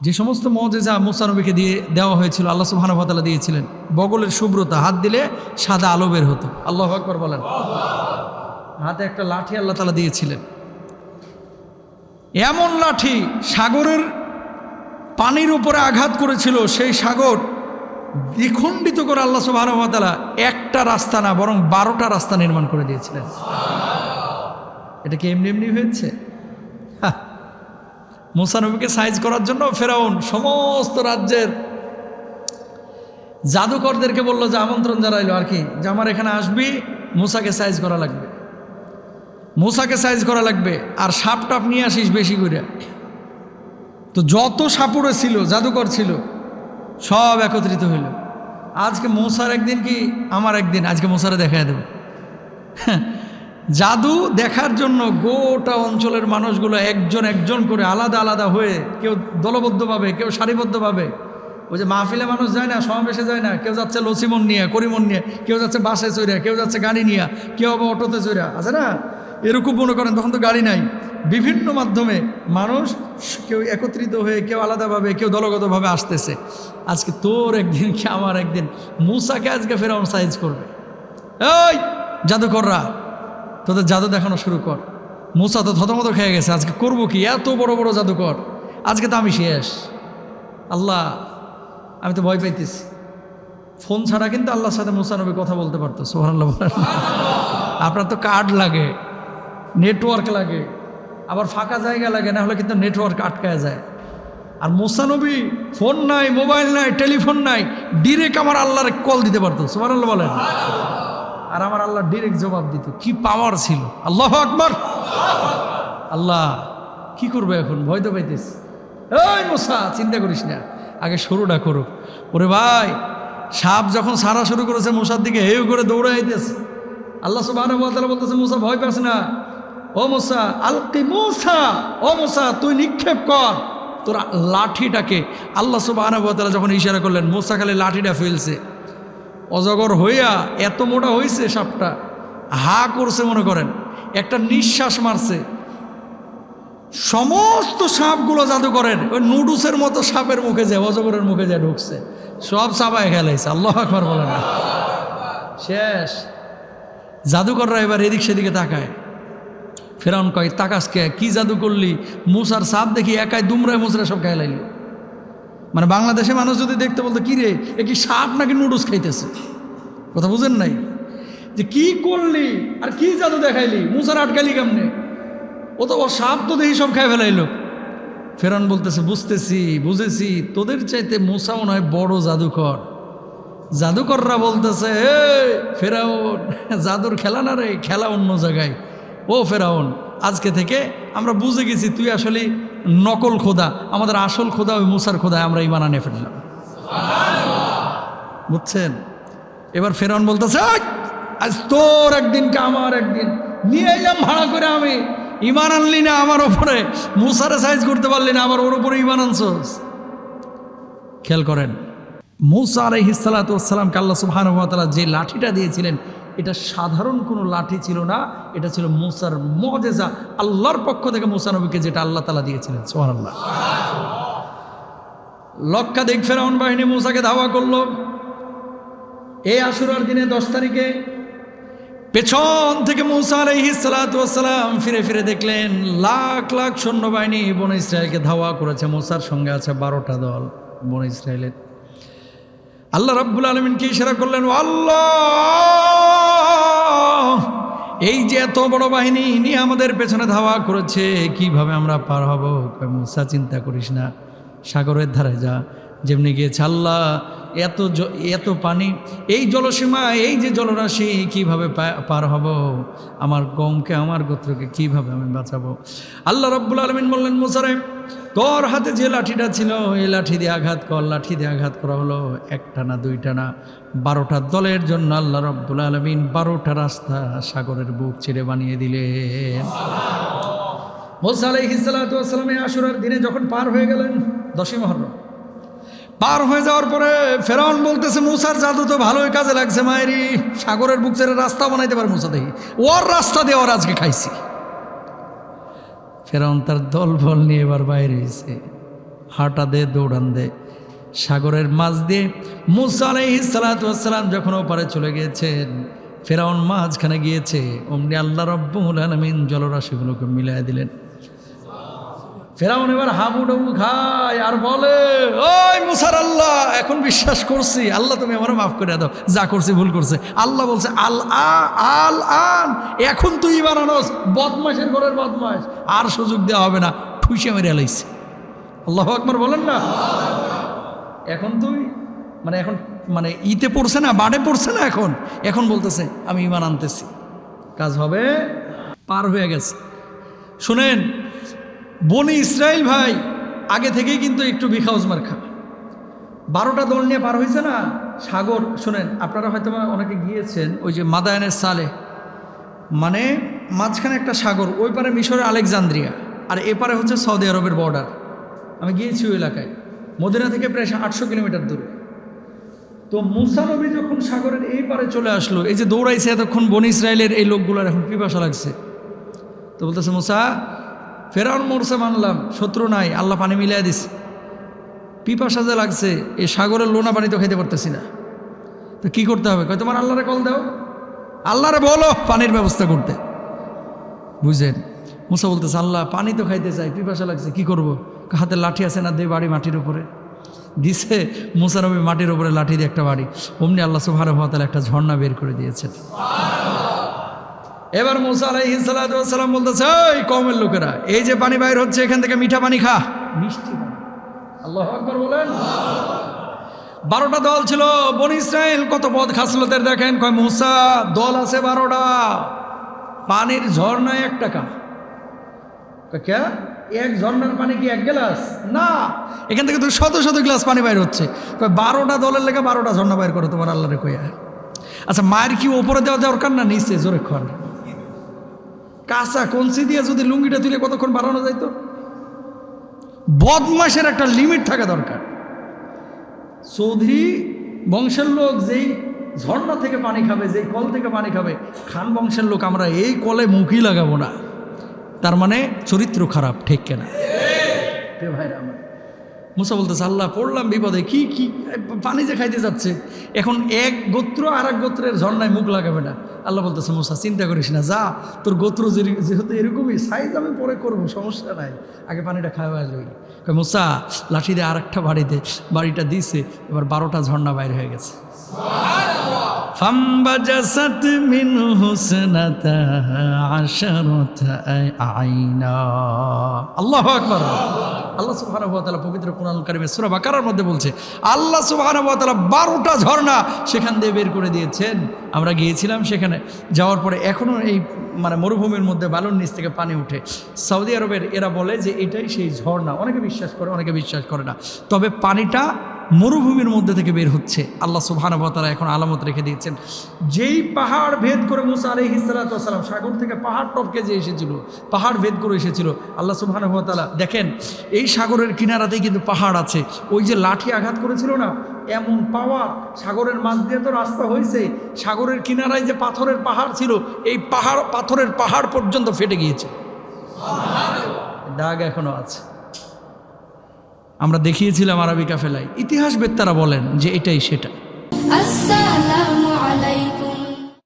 যে সমস্ত মজেজা মুসানবীকে দিয়ে দেওয়া হয়েছিল, আল্লাহ সুবাহানুভাতালা দিয়েছিলেন। বগলের শুভ্রতা, হাত দিলে সাদা আলো বের হতো। আল্লাহ আকবর বলেন। হাতে একটা লাঠি আল্লাহ তালা দিয়েছিলেন। এমন লাঠি সাগরের পানির উপরে আঘাত করেছিল, সেই সাগর দ্বিখণ্ডিত করে আল্লাহ সুবাহানুভাতালা একটা রাস্তা না, বরং বারোটা রাস্তা নির্মাণ করে দিয়েছিলেন। এটা কি এমনি এমনি হয়েছে? মুসানবীকে সাইজ করার জন্য ফেরাউন সমস্ত রাজ্যের জাদুকরদেরকে বলল যে আমন্ত্রণ জানাইলো আর কি, যে আমার এখানে আসবি, মুসাকে সাইজ করা লাগবে। মুসাকে সাইজ করা লাগবে আর সাপ টাপ নিয়ে আসিস বেশি করে। তো যত সাপুরে ছিল, জাদুকর ছিল, সব একত্রিত হইল। আজকে মৌসার একদিন কি, আমার একদিন, আজকে মৌসারে দেখাই দেব। জাদু দেখার জন্য গোটা অঞ্চলের মানুষগুলো একজন একজন করে আলাদা আলাদা হয়ে কেউ দলবদ্ধভাবে, কেউ সারিবদ্ধভাবে। ওই যে মাহফিলে মানুষ যায় না, সমাবেশে যায় না, কেউ যাচ্ছে লসিমন নিয়ে, করিমন নিয়ে, কেউ যাচ্ছে বাসে চৈরা কেউ যাচ্ছে গাড়ি নিয়ে, কেউ আবার অটোতে চৈরা আছে না? এরকম মনে করেন, তখন তো গাড়ি নাই। বিভিন্ন মাধ্যমে মানুষ কেউ একত্রিত হয়ে, কেউ আলাদাভাবে, কেউ দলগতভাবে আসতেছে। আজকে তোর একদিন, কি আমার একদিন? মুসাকে আজকে ফেরাউন সাইজ করবে। এই জাদুকররা! তোদের জাদু দেখানো শুরু কর। মুসা তো থতমত খেয়ে গেছে, আজকে করব কি? এত বড় বড় জাদুকর আজকে তো আমি শেষ। আল্লাহ, আমি তো ভয় পাইতেছি। ফোন ছাড়া কিন্তু আল্লাহর সাথে মুসানবী কথা বলতে পারতো সোহান আল্লাহ বলেন। আপনার তো কার্ড লাগে, নেটওয়ার্ক লাগে, আবার ফাঁকা জায়গা লাগে, না হলে কিন্তু নেটওয়ার্ক আটকায় যায়। আর মোসানবী ফোন নাই, মোবাইল নাই, টেলিফোন নাই ডিরেক্ট আমার আল্লাহর কল দিতে পারতো সোহান আল্লাহ বলেন। আর আমার আল্লাহ ডিরেক্ট জবাব দিত, কি পাওয়ার ছিল? আল্লাহ আকবর। আল্লাহ, কি করবে এখন? ভয় তো পাইতেছি। এই মোসা, চিন্তা করিস না। আগে শুরুটা করুক ওরে ভাই, সাপ যখন সারা শুরু করেছে মশার দিকে, হেউ করে দৌড়ে আইতেছে। আল্লাহ সুবাহ বলতেছে, মুসা, ভয় পাস না। ও মোসা, আলকি মুসা। ও মোসা, তুই নিক্ষেপ কর। তোর লাঠিটাকে আল্লাহ সুবাহ যখন ইশারা করলেন, মোসা খালি লাঠিটা ফেলছে। অজগর হইয়া এত মোটা হয়েছে সাপটা, হা করছে মনে করেন, একটা নিঃশ্বাস মারছে। সমস্ত সাপগুলো জাদু করেন, ওই নুডুসের মতো সাপের মুখে যায়, অজগরের মুখে যায় ঢুকছে। সব সাপায় খেলাইছে আল্লাহ আকবর বলে না শেষ। জাদুকররা এবার এদিক সেদিকে তাকায়। ফেরাউন কয় তাকাসকে কি? জাদু করলি? মুসার সাপ দেখি একাই দুমরায় মুসরায় সব খেলাইলি মানে বাংলাদেশে মানুষ যদি দেখতে বলতো কি রে এ কি সাপ নাকি নুডলস খাইতেছে? কথা বুঝেন নাই? যে কি করলি আর কি জাদু দেখাইলি? মুসার আটকালি কেমনে? ও তো ও সাপ তো দেখি সব খাই ফেলাইলো। ফেরান বলতেছে, বুঝতেছি, বুঝেছি। তোদের চাইতে মুসা মনে হয় বড় জাদুকর। জাদুকররা বলতেছে হে ফেরাউন, জাদুর খেলা না রে, খেলা অন্য জায়গায়। ও ফেরাউন, আজকে থেকে আমরা বুঝে গেছি তুই আসলে নকল খোদা আমাদের আসল খোদা ওই মুসার খোদায় আমরা ইমান আনে ফেললাম। বুঝছেন? এবার ফেরন বলতেছে আজ তোর একদিন কে আমার একদিন। নিয়ে এলাম ভাড়া করে আমি। ইমান আনলি না আমার ওপরে মুসারে সাইজ করতে পারলি না আমার ওর উপরে ইমান আনছ খেয়াল করেন মুসা আলহিসাল্লাতামকে আল্লাহ সুবাহানুভাতালা যে লাঠিটা দিয়েছিলেন, এটা সাধারণ কোনো লাঠি ছিল না, এটা ছিল মুসার মজেজা, আল্লাহর পক্ষ থেকে মুসা নবীকে যেটা আল্লাহ তালা দিয়েছিলেন। সোহান আল্লাহ লক্ষাধিক ফেরাউন বাহিনী মুসাকে ধাওয়া করল। এই আশুরার দিনে দশ তারিখে পেছন থেকে মুসা আলহিসাল্লাম ফিরে ফিরে দেখলেন, লাখ লাখ সৈন্যবাহিনী বন ইসরায়েলকে ধাওয়া করেছে। মুসার সঙ্গে আছে বারোটা দল বন ইসরায়েলের। আল্লাহ আলমিন কি ইশারা করলেন? "ও আল্লাহ! এই যে এত বড় বাহিনী ইনি আমাদের পেছনে ধাওয়া করেছে, কীভাবে আমরা পার হব? মুসা, চিন্তা করিস না। সাগরের ধারে যা। যেমনি গিয়েছে আল্লাহ এত এত পানি, এই জলসীমা, এই যে জলরাশি, কীভাবে পার হব? আমার গমকে, আমার গোত্রকে কীভাবে আমি বাঁচাবো? আল্লাহ রব্বুল আলমিন বললেন মুসারে তোর হাতে যে লাঠিটা ছিল, এই লাঠি দিয়ে আঘাত কর, লাঠি দিয়ে আঘাত করা হলো একটা না দুইটা না। বারোটা দলের জন্য আল্লাহ রব্বুল আলমিন বারোটা রাস্তা সাগরের বুক ছেড়ে বানিয়ে দিলেন। মোসা আলাইহিসালামে আশুরার দিনে যখন পার হয়ে গেলেন, দশই মহরম পার হয়ে যাওয়ার পরে ফেরাউন বলতেছে, মুসার জাদু তো ভালোই কাজে লাগছে মায়েরি। সাগরের বুক ছেড়ে রাস্তা বানাইতে পারে মুসা দেখি। ওর রাস্তা দিয়ে ওর আজকে খাইছি। ফেরাউন তার দল বল নিয়ে এবার বাইরে এসে হাঁটা দে, দৌড়ান দে। সাগরের মাছ দিয়ে মুসা আলাইহিসালাম যখন ওপারে চলে গিয়েছেন, ফেরাউন মাঝখানে গিয়েছে। অমনি আল্লাহ রব্বুল আলমিন জলরাশিগুলোকে মিলাই দিলেন। ফেরাউন এবার হাবুডুবু খায় আর বলে, ওই মুসার আল্লাহ, এখন বিশ্বাস করছি। আল্লাহ, তুমি আমার মাফ করে দাও। যা করছি, ভুল করছে। আল্লাহ বলছে, আল আল আন, এখন তুই বানানোস বদমাসের ঘরের বদমাস আর সুযোগ দেওয়া হবে না। ঠুসে মেরে এলাইছে আল্লাহ আকবর বলেন না? এখন তুই মানে এখন মানে ইতে পড়ছে না বাড়ে পড়ছে না এখন? এখন বলতেছে, আমি ইমান আনতেছি। কাজ হবে, পার হয়ে গেছে। শুনেন বনি ইসরায়েল ভাই, আগে থেকেই কিন্তু একটু বিখাউজ মার্খা বারোটা দল নিয়ে পার হয়েছে না? সাগর, শোনেন, আপনারা হয়তো অনেকে গিয়েছেন, ওই যে মাদায়নের সালে। মানে মাঝখানে একটা সাগর, ওই পারে মিশরের আলেকজান্দ্রিয়া, আর এপারে হচ্ছে সৌদি আরবের বর্ডার আমি গিয়েছি ওই এলাকায়, মদিনা থেকে প্রায় আটশো কিলোমিটার দূরে। তো মুসা নবী যখন সাগরের এই পারে চলে আসলো, এই যে দৌড়াইছে এতক্ষণ বনি ইসরায়েলের এই লোকগুলোর এখন পিপাসা লাগছে। তো বলতেছে, মুসা ফেরাউন মরছে মানলাম, শত্রু নাই, আল্লাহ পানি মিলিয়ে দিস পিপাসা যে লাগছে এই সাগরের লোনা পানি তো খাইতে পারতেছি না। তো কি করতে হবে? তোমার আল্লাহরে কল দাও? আল্লাহরে বলো, পানির ব্যবস্থা করতে। বুঝলেন মুসা বলতেছে, আল্লাহ, পানি তো খাইতে চাই, পিপাসা লাগছে, কি করব? হাতে লাঠি আছে না, দে বাড়ি মাটির উপরে। দিছে, মুসা নবী মাটির উপরে লাঠি দিয়ে একটা বাড়ি। অমনি আল্লাহ হতাল একটা ঝর্ণা বের করে দিয়েছেন। এবার মুসা আলাইহিসালাম বলতেছে ওই কমের লোকেরা এই যে পানি বাইর হচ্ছে এখান থেকে মিঠা পানি খা। মিষ্টি পানি। আল্লাহ আকবর বলেন। বারোটা দল ছিল বন ইসরায়েল কত পথ খাসলতের দেখেন কয় মুসা দল আছে বারোটা। পানির ঝর্ণায় এক টাকা। কয় কে? এক ঝর্ণার পানি কি এক গ্লাস? না এখান থেকে তো শত শত গ্লাস পানি বাইর হচ্ছে। কয় বারোটা দলের লেগে বারোটা ঝর্ণা বাইর করো তোমার আল্লাহরে কইয়া। আচ্ছা মায়ের কি ওপরে দেওয়া দরকার না নিচে? জোরে খন কাঁচা কঞ্চি দিয়ে যদি লুঙ্গিটা তুলে কতক্ষণ বাড়ানো যাইতো? বদমাসের একটা লিমিট থাকা দরকার। চৌধুরী, বংশের লোক যেই ঝর্ণা থেকে পানি খাবে, যেই কল থেকে পানি খাবে, খান বংশের লোক, আমরা এই কলে মুখই লাগাবো না। তার মানে চরিত্র খারাপ, ঠিক কেনা? ভাইরা আমার। মুসা বলতেছে, আল্লাহ, পড়লাম বিপদে, কি কি, পানি যে খাইতে যাচ্ছে। এখন এক গোত্র আর এক গোত্রের ঝর্ণায় মুখ লাগাবে না। আল্লাহ বলতেছে, মুসা, চিন্তা করিস না, যা, তোর গোত্র যেহেতু এরকমই সাইজ আমি পরে করব, সমস্যা নাই। আগে পানিটা খাওয়া যাবে। মুসা, লাঠি দিয়ে আর একটা বাড়িতে, বাড়িটা দিছে, এবার বারোটা ঝর্ণা বাইর হয়ে গেছে। ফাম্বাজাসাত মিন হুসনাতা আশারাতা আইনা। আল্লাহু আকবার। আল্লাহ সুবহানাহু ওয়া তাআলা পবিত্র কোরআন কারিমে সূরা বাকারার মধ্যে বলছে, আল্লাহ সুবহানাহু ওয়া তাআলা 12টা ঝর্ণা সেখান দিয়ে বের করে দিয়েছেন। আমরা গিয়েছিলাম সেখানে, যাওয়ার পরে এখনও এই মানে মরুভূমির মধ্যে বালুর নিচ থেকে পানি উঠে। সৌদি আরবের এরা বলে যে এটাই সেই ঝর্ণা। অনেকে বিশ্বাস করে, অনেকে বিশ্বাস করে না। তবে পানিটা মরুভূমির মধ্যে থেকে বের হচ্ছে। আল্লাহ সুবহানাহু এখন আলামত রেখে দিয়েছেন। যেই পাহাড় ভেদ করে মুসা আলহ হিসালাম সাগর থেকে পাহাড় টপকে যে এসেছিল, পাহাড় ভেদ করে এসেছিল, আল্লাহ সুবহানাহু তাআলা, দেখেন, এই সাগরের কিনারাতেই কিন্তু পাহাড় আছে। ওই যে লাঠি আঘাত করেছিল না, এমন পাওয়া সাগরের মাছ দিয়ে তো রাস্তা হয়েছে। সাগরের কিনারায় যে পাথরের পাহাড় ছিল, এই পাহাড়, পাথরের পাহাড় পর্যন্ত ফেটে গিয়েছে। দাগ এখনও আছে। আমরা দেখিয়েছিলাম আরবিকা ফেলায় ইতিহাসবেদ তারা বলেন যে এটাই সেটা।